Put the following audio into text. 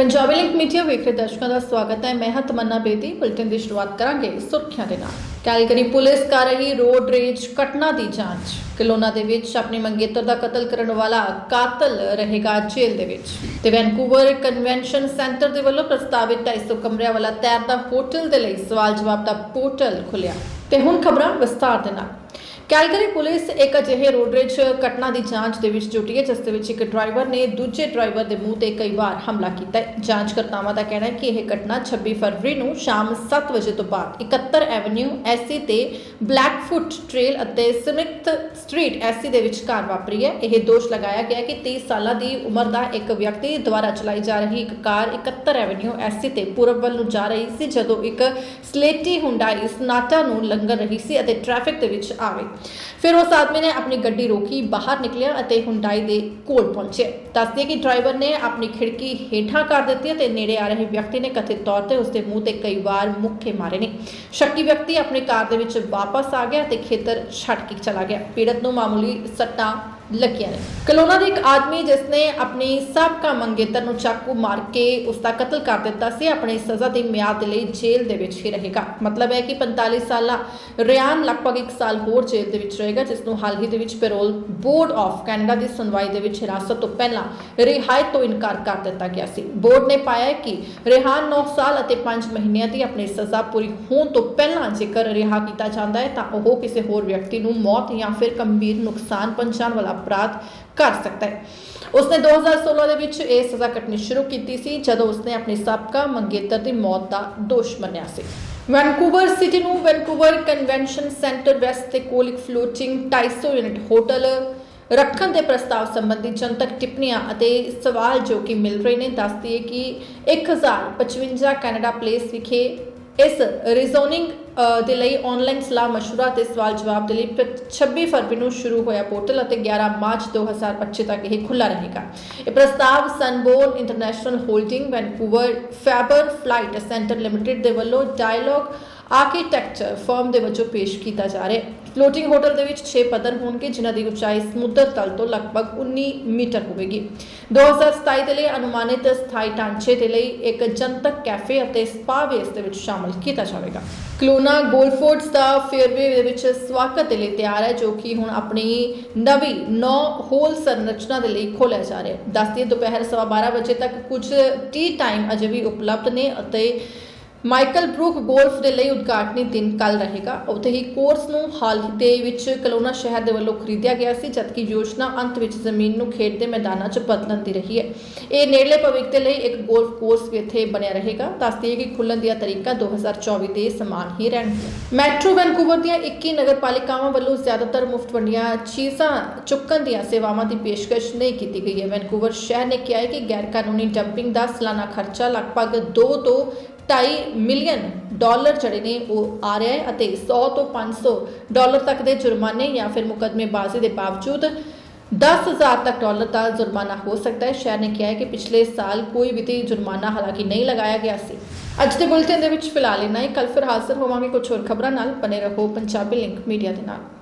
Punjabi link media ਵੇਖ ਰਹੇ ਦਰਸ਼ਕਾਂ ਦਾ ਸਵਾਗਤ ਹੈ। ਮੈਂ ਹਾਂ ਤਮੰਨਾ ਬੇਦੀ। ਬੁਲਟਨ ਦੀ ਸ਼ੁਰੂਆਤ ਕਰਾਂਗੇ ਸੁਰਖੀਆਂ ਦੇ ਨਾਲ। ਕੈਲਗਰੀ ਪੁਲਿਸ ਕਰ ਰਹੀ ਰੋਡ ਰੇਜ ਘਟਨਾ ਦੀ ਜਾਂਚ। ਕਲੋਨਾ ਦੇ ਵਿੱਚ ਆਪਣੀ ਮੰਗੇਤਰ ਦਾ ਕਤਲ ਕਰਨ ਵਾਲਾ ਕਾਤਲ ਰਹੇਗਾ ਜੇਲ੍ਹ ਦੇ ਵਿੱਚ। ਤੇ ਵੈਨਕੂਵਰ ਕਨਵੈਨਸ਼ਨ ਸੈਂਟਰ ਦੇ ਵੱਲੋਂ ਪ੍ਰਸਤਾਵਿਤ 250 ਕਮਰਿਆਂ ਵਾਲਾ ਤੈਰਦਾ ਹੋਟਲ ਦੇ ਲਈ ਸਵਾਲ ਜਵਾਬ ਦਾ ਪੋਰਟਲ ਖੁੱਲਿਆ ਤੇ ਹੁਣ ਖਬਰਾਂ ਵਿਸਤਾਰ ਦੇ ਨਾਲ। ਕੈਲਗਰੀ ਪੁਲਿਸ ਇੱਕ ਅਜਿਹੇ ਰੋਡਰੇਜ ਘਟਨਾ ਦੀ ਜਾਂਚ ਦੇ ਵਿੱਚ ਜੁਟੀ ਹੈ, ਜਿਸ ਦੇ ਵਿੱਚ ਇੱਕ ਡਰਾਈਵਰ ਨੇ ਦੂਜੇ ਡਰਾਈਵਰ ਦੇ ਮੂੰਹ ਤੇ ਕਈ ਵਾਰ ਹਮਲਾ ਕੀਤਾ ਹੈ। ਜਾਂਚਕਰਤਾਵਾਂ ਦਾ ਕਹਿਣਾ ਹੈ ਕਿ ਇਹ ਘਟਨਾ 26 ਫਰਵਰੀ ਨੂੰ ਸ਼ਾਮ 7 ਵਜੇ ਤੋਂ ਬਾਅਦ 71 ਐਵਨਿਊ ਐਸਸੀ ਤੇ ਬਲੈਕਫੁੱਟ ਟ੍ਰੇਲ ਅਤੇ ਸਿਮਿਤ ਸਟਰੀਟ ਐਸਸੀ ਦੇ ਵਿਚਕਾਰ ਵਾਪਰੀ ਹੈ। ਇਹ ਦੋਸ਼ ਲਗਾਇਆ ਗਿਆ ਕਿ 30 ਸਾਲਾਂ ਦੀ ਉਮਰ ਦਾ ਇੱਕ ਵਿਅਕਤੀ ਦੁਆਰਾ ਚਲਾਈ ਜਾ ਰਹੀ ਇੱਕ ਕਾਰ 71 ਐਵਨਿਊ ਐਸਸੀ ਤੇ ਪੂਰਬ ਵੱਲ ਨੂੰ ਜਾ ਰਹੀ ਸੀ, ਜਦੋਂ ਇੱਕ ਸਲੇਟੀ ਹੁੰਡਾਈ ਸਨਾਟਾ ਨੂੰ ਲੰਘ ਰਹੀ ਸੀ ਅਤੇ ਟ੍ਰੈਫਿਕ ਦੇ ਵਿੱਚ ਆਵੇ ਫਿਰ ਉਸ ਆਦਮੀ ਨੇ ਆਪਣੀ ਗੱਡੀ ਰੋਕੀ, ਬਾਹਰ ਨਿਕਲਿਆ ਅਤੇ ਹੁੰਡਾਈ ਦੇ ਕੋਲ ਪਹੁੰਚਿਆ। ਦੱਸਦੇ ਕਿ ਡਰਾਈਵਰ ਨੇ ਆਪਣੀ ਖਿੜਕੀ ਹੇਠਾਂ ਕਰ ਦਿੱਤੀ ਅਤੇ ਨੇੜੇ ਆ ਰਹੇ ਵਿਅਕਤੀ ਨੇ ਕਥਿਤ ਤੌਰ ਤੇ ਉਸ ਦੇ ਮੂੰਹ ਤੇ ਕਈ ਵਾਰ ਮੁੱਕੇ ਮਾਰੇ ਨੇ। ਸ਼ੱਕੀ ਵਿਅਕਤੀ ਆਪਣੀ ਕਾਰ ਦੇ ਵਿੱਚ ਵਾਪਸ ਆ ਗਿਆ ਤੇ ਖੇਤਰ ਛੱਡ ਕੇ ਚਲਾ ਗਿਆ। ਪੀੜਤ ਨੂੰ ਮਾਮੂਲੀ ਸੱਟਾਂ ਲੱਗੀਆਂ ਨੇ ਕਲੋਨਾ ਦੇ ਇੱਕ ਆਦਮੀ ਜਿਸ ਨੇ ਆਪਣੀ ਸਾਬਕਾ ਮੰਗੇਤਰ ਨੂੰ ਚਾਕੂ ਮਾਰ ਕੇ ਉਸ ਦਾ ਕਤਲ ਕਰ ਦਿੱਤਾ ਸੀ, ਆਪਣੀ ਸਜ਼ਾ ਦੀ ਮਿਆਦ ਲਈ ਜੇਲ੍ਹ ਦੇ ਵਿੱਚ ਹੀ ਰਹੇਗਾ। ਮਤਲਬ ਹੈ ਕਿ 45 ਸਾਲਾ, ਰਿਆਨ ਲਗਭਗ 1 ਸਾਲ ਹੋਰ ਜੇਲ੍ਹ ਦੇ ਵਿੱਚ ਰਹੇਗਾ ਜਿਸ ਨੂੰ ਹਾਲ ਹੀ ਦੇ ਵਿੱਚ ਪੈਰੋਲ ਬੋਰਡ ਆਫ ਕੈਨੇਡਾ ਦੀ ਸੁਣਵਾਈ ਦੇ ਵਿੱਚ ਹਿਰਾਸਤ ਤੋਂ ਪਹਿਲਾਂ ਰਿਹਾਇਤ ਤੋਂ ਇਨਕਾਰ ਕਰ ਦਿੱਤਾ ਗਿਆ ਸੀ। ਬੋਰਡ ਨੇ ਪਾਇਆ ਕਿ ਰਿਹਾਨ 9 ਸਾਲ ਅਤੇ 5 ਮਹੀਨਿਆਂ ਦੀ ਆਪਣੀ ਸਜ਼ਾ ਪੂਰੀ ਹੋਣ ਤੋਂ ਪਹਿਲਾਂ ਜੇਕਰ ਰਿਹਾ ਕੀਤਾ ਜਾਂਦਾ ਹੈ, ਤਾਂ ਉਹ ਕਿਸੇ ਹੋਰ ਵਿਅਕਤੀ ਨੂੰ ਮੌਤ ਜਾਂ ਫਿਰ ਗੰਭੀਰ ਨੁਕਸਾਨ ਪਹੁੰਚਾਉਣ ਵਾਲਾ ਅਪਰਾਧ ਕਰ ਸਕਦਾ ਹੈ। ਉਸਨੇ 2016 ਦੇ ਵਿੱਚ ਇਹ ਸਜ਼ਾ ਕੱਟਣੀ ਸ਼ੁਰੂ ਕੀਤੀ ਸੀ, ਜਦੋਂ ਉਸਨੇ ਆਪਣੀ ਸਾਬਕਾ ਮੰਗੇਤਰ ਦੀ ਮੌਤ ਦਾ ਦੋਸ਼ ਮੰਨਿਆ ਸੀ। ਵੈਨਕੂਵਰ ਸਿਟੀ ਨੂੰ ਵੈਨਕੂਵਰ ਕਨਵੈਨਸ਼ਨ ਸੈਂਟਰ ਵੈਸਟ ਦੇ ਕੋਲ ਇੱਕ ਫਲੋਟਿੰਗ 250 ਯੂਨਿਟ ਹੋਟਲ ਰੱਖਣ ਦੇ ਪ੍ਰਸਤਾਵ ਸੰਬੰਧੀ ਜਨਤਕ ਟਿੱਪਣੀਆਂ ਅਤੇ ਸਵਾਲ ਜੋ ਕਿ ਮਿਲ ਰਹੇ ਨੇ, ਦੱਸਦੀ ਹੈ ਕਿ 1055 ਕੈਨੇਡਾ ਪਲੇਸ ਵਿਖੇ ਇਸ ਰੀਜ਼ੋਨਿੰਗ ਅ, ਦੇ ਲਈ ਆਨਲਾਈਨ ਸਲਾਹ مشورہ ਤੇ ਸਵਾਲ ਜਵਾਬ ਦੇ ਲਈ ਫਿਰ 26 ਫਰਵਰੀ ਨੂੰ ਸ਼ੁਰੂ ਹੋਇਆ ਪੋਰਟਲ ਅਤੇ 11 ਮਾਰਚ 2025 ਤੱਕ ਇਹ ਖੁੱਲਾ ਰਹੇਗਾ ਇਹ ਪ੍ਰਸਤਾਵ Sunborn international holding Vancouver Faber flight centre limited ਦੇ ਵੱਲੋਂ ਡਾਇਲੌਗ ਆਰਕੀਟੈਕਚਰ ਫਰਮ ਦੇ ਵਜੋਂ ਪੇਸ਼ ਕੀਤਾ ਜਾ ਰਿਹਾ ਹੈ ਫਲੋਟਿੰਗ ਹੋਟਲ ਦੇ ਵਿੱਚ 6 ਪੱਧਰ ਹੋਣਗੇ, ਜਿਨ੍ਹਾਂ ਦੀ ਉਚਾਈ ਸਮੁੰਦਰ ਤਲ ਤੋਂ ਲਗਭਗ 19 ਮੀਟਰ ਹੋਵੇਗੀ। 2027 ਦੇ ਲਈ ਅਨੁਮਾਨਿਤ ਸਥਾਈ ਢਾਂਚੇ ਦੇ ਲਈ ਇੱਕ ਜਨਤਕ ਕੈਫੇ ਅਤੇ ਸਪਾ ਵੇਸ ਦੇ ਵਿੱਚ ਸ਼ਾਮਲ ਕੀਤਾ ਜਾਵੇਗਾ। ਕਲੋਨਾ ਗੋਲਫੋਰਡਸ ਦਾ ਫੇਅਰਵੇ ਦੇ ਵਿੱਚ ਸਵਾਗਤ ਦੇ ਲਈ ਤਿਆਰ ਹੈ, ਜੋ ਕਿ ਹੁਣ ਆਪਣੀ ਨਵੀਂ 9 ਹੋਲ ਸੰਰਚਨਾ ਦੇ ਲਈ ਖੋਲ੍ਹਿਆ ਜਾ ਰਿਹਾ ਹੈ। ਦੱਸਦੀ ਦੁਪਹਿਰ 12:30 ਵਜੇ ਤੱਕ ਕੁਝ ਟੀ ਟਾਈਮ ਅਜੇ ਵੀ ਉਪਲਬਧ ਨੇ ਅਤੇ ਮਾਈਕਲ ਬਰੂਕ ਗੋਲਫ ਦੇ ਲਈ ਉਦਘਾਟਨੀ ਦਿਨ ਕੱਲ ਰਹੇਗਾ। ਉੱਥੇ ਹੀ ਕੋਰਸ ਨੂੰ ਹਾਲ ਹੀ ਦੇ ਵਿੱਚ ਕਲੋਨਾ ਸ਼ਹਿਰ ਦੇ ਵੱਲੋਂ ਖਰੀਦਿਆ ਗਿਆ ਸੀ, ਜਦਕਿ ਯੋਜਨਾ ਅੰਤ ਵਿੱਚ ਜ਼ਮੀਨ ਨੂੰ ਖੇਡ ਦੇ ਮੈਦਾਨਾਂ 'ਚ ਬਦਲਣ ਦੀ ਰਹੀ ਹੈ। ਇਹ ਨੇੜਲੇ ਭਵਿੱਖ ਦੇ ਲਈ ਇੱਕ ਗੋਲਫ ਕੋਰਸ ਵੀ ਇੱਥੇ ਬਣਿਆ ਰਹੇਗਾ। ਦੱਸਦੀ ਹੈ ਕਿ ਖੁੱਲਣ ਦੀਆਂ ਤਰੀਕਾਂ 2024 ਦੇ ਸਮਾਨ ਹੀ ਰਹਿਣਗੀਆਂ। ਮੈਟਰੋ ਵੈਨਕੂਵਰ ਦੀਆਂ 21 ਨਗਰਪਾਲਿਕਾਵਾਂ ਵੱਲੋਂ ਜ਼ਿਆਦਾਤਰ ਮੁਫਤ ਵੰਡੀਆਂ ਚੀਜ਼ਾਂ ਚੁੱਕਣ ਦੀਆਂ ਸੇਵਾਵਾਂ ਦੀ ਪੇਸ਼ਕਸ਼ ਨਹੀਂ ਕੀਤੀ ਗਈ ਹੈ। ਵੈਨਕੂਵਰ ਸ਼ਹਿਰ ਨੇ ਕਿਹਾ ਹੈ ਕਿ ਗੈਰ ਕਾਨੂੰਨੀ ਡੰਪਿੰਗ ਦਾ ਸਾਲਾਨਾ ਖਰਚਾ ਲਗਭਗ 2 ਤੋਂ 2.5 ਮਿਲੀਅਨ ਡਾਲਰ ਜਿਹੜੇ ਨੇ ਉਹ ਆ ਰਿਹਾ ਹੈ ਅਤੇ 100 ਤੋਂ 500 ਡਾਲਰ ਤੱਕ ਦੇ ਜੁਰਮਾਨੇ ਜਾਂ ਫਿਰ ਮੁਕੱਦਮੇਬਾਜ਼ੀ ਦੇ ਬਾਵਜੂਦ 10000 ਤੱਕ ਡਾਲਰ ਦਾ ਜੁਰਮਾਨਾ ਹੋ ਸਕਦਾ ਹੈ। ਸ਼ਹਿਰ ਨੇ ਕਿਹਾ ਹੈ ਕਿ ਪਿਛਲੇ ਸਾਲ ਕੋਈ ਵੀ ਜੁਰਮਾਨਾ ਹਾਲਾਂਕਿ ਨਹੀਂ ਲਗਾਇਆ ਗਿਆ ਸੀ। ਅੱਜ ਦੇ ਬੁਲਟਨ ਦੇ ਵਿੱਚ ਫਿਲਹਾਲ ਇੰਨਾ ਹੀ। ਕੱਲ ਫਿਰ ਹਾਜ਼ਰ ਹੋਵਾਂਗੇ ਕੁਝ ਹੋਰ ਖਬਰਾਂ ਨਾਲ। ਬਨੇ ਰਹੋ ਪੰਜਾਬੀ ਲਿੰਕ ਮੀਡੀਆ ਦੇ ਨਾਲ।